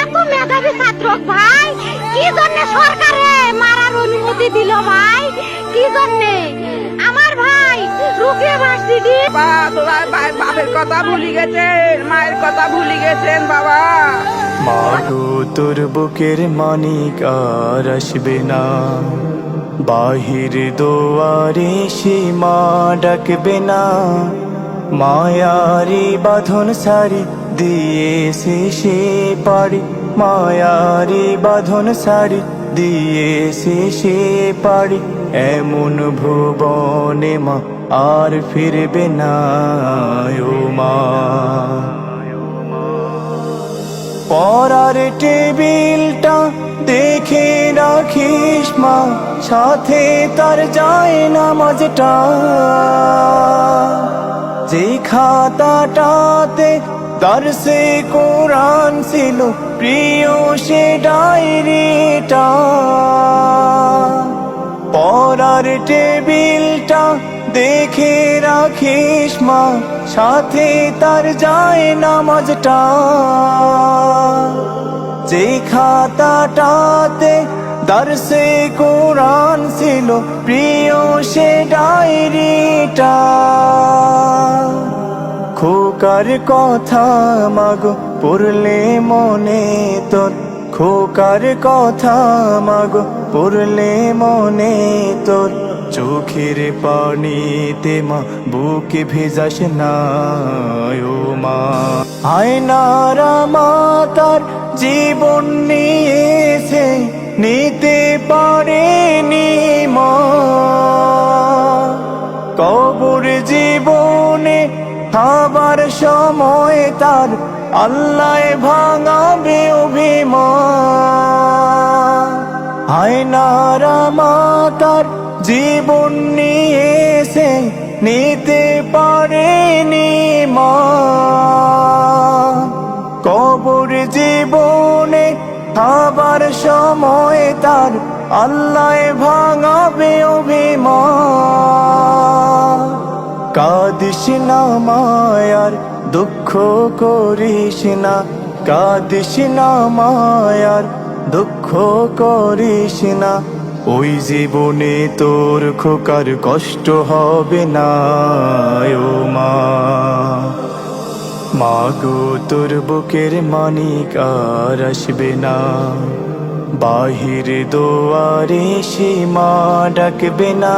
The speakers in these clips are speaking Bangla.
এত মেধাবী ছাত্র ভাই কি জন্য সরকারে মারার অনুমতি দিল ভাই? কি জন্য? আমার ভাই রুকিয়া ভার্সিটি বাপের কথা ভুলি গেছেন মায়ের কথা ভুলি গেছেন বাবা। মাগো তোর বুকের মানিক আর আসবে না। বাহির দোয়ারে সীমা ডাকবে না। মায়ারি বাঁধন সারি দিয়েছে সে পারি। মায়ারি বাঁধন সারি দিয়েছে সে পারি। এমন ভুবনে মা আর ফিরবে না, ও মা। পড়ার টেবিলটা দেখে রাখিস মা, সাথে তার যায় নামাজটা যে খাতাটাতে দর্শে কোরআন ছিল, প্রিয় সে ডায়েরিটা। পড়ার টেবিলটা দেখে রাখিস মা, সাথে তার যায় নামাজটা। যে খাতাটাতে দর্শে কোরআন ছিল, প্রিয় সে ডায়েরিটা। খোকার কথা মাগো, পড়লে মনে তোর। খোকার কথা মাগো, পড়লে মনে তোর। চোখের পানিতে মা, বুকে ভেজাস না ও মা। আয়নারা মা তার জীবন নিয়েছে, নিতে পারেনি সময় তার আল্লাহ ভাঙাবে অভিমান। আয়নারা মাতার জীবন নিয়ে নিয়েছে নিতে পারেনি মা কবর জীবনে খাবার সময় তার আল্লাহ ভাঙাবে অভিমান। কাদিস না মায়ার, দুঃখ করিস না। কাদিস না মায়ার, দুঃখ করিস না। ওই জীবনে তোর খোকার কষ্ট হবে না, ও মা। মাগো তোর বুকের মানিক আর আসবে না। বাহির দোয়ারে সীমা ডাকবে না।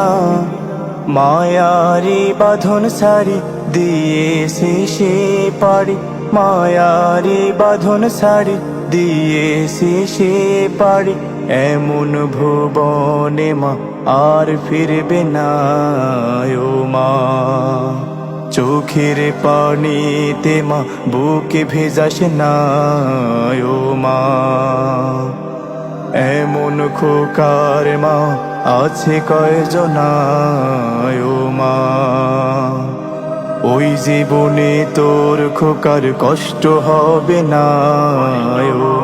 মায়ারি বাঁধন সারি, দিয়েছে সে পারি মায়ারি বাঁধন সারি, দিয়েছে সে পারি এমন ভুবনে মা আর ফিরবে না ও মা। চোখের পানিতে মা বুকে ভেজাস না ও মা। এমন খোকার মা আছে কয়জনায় মা। ওই জীবনে তোর খোকার কষ্ট হবে না ও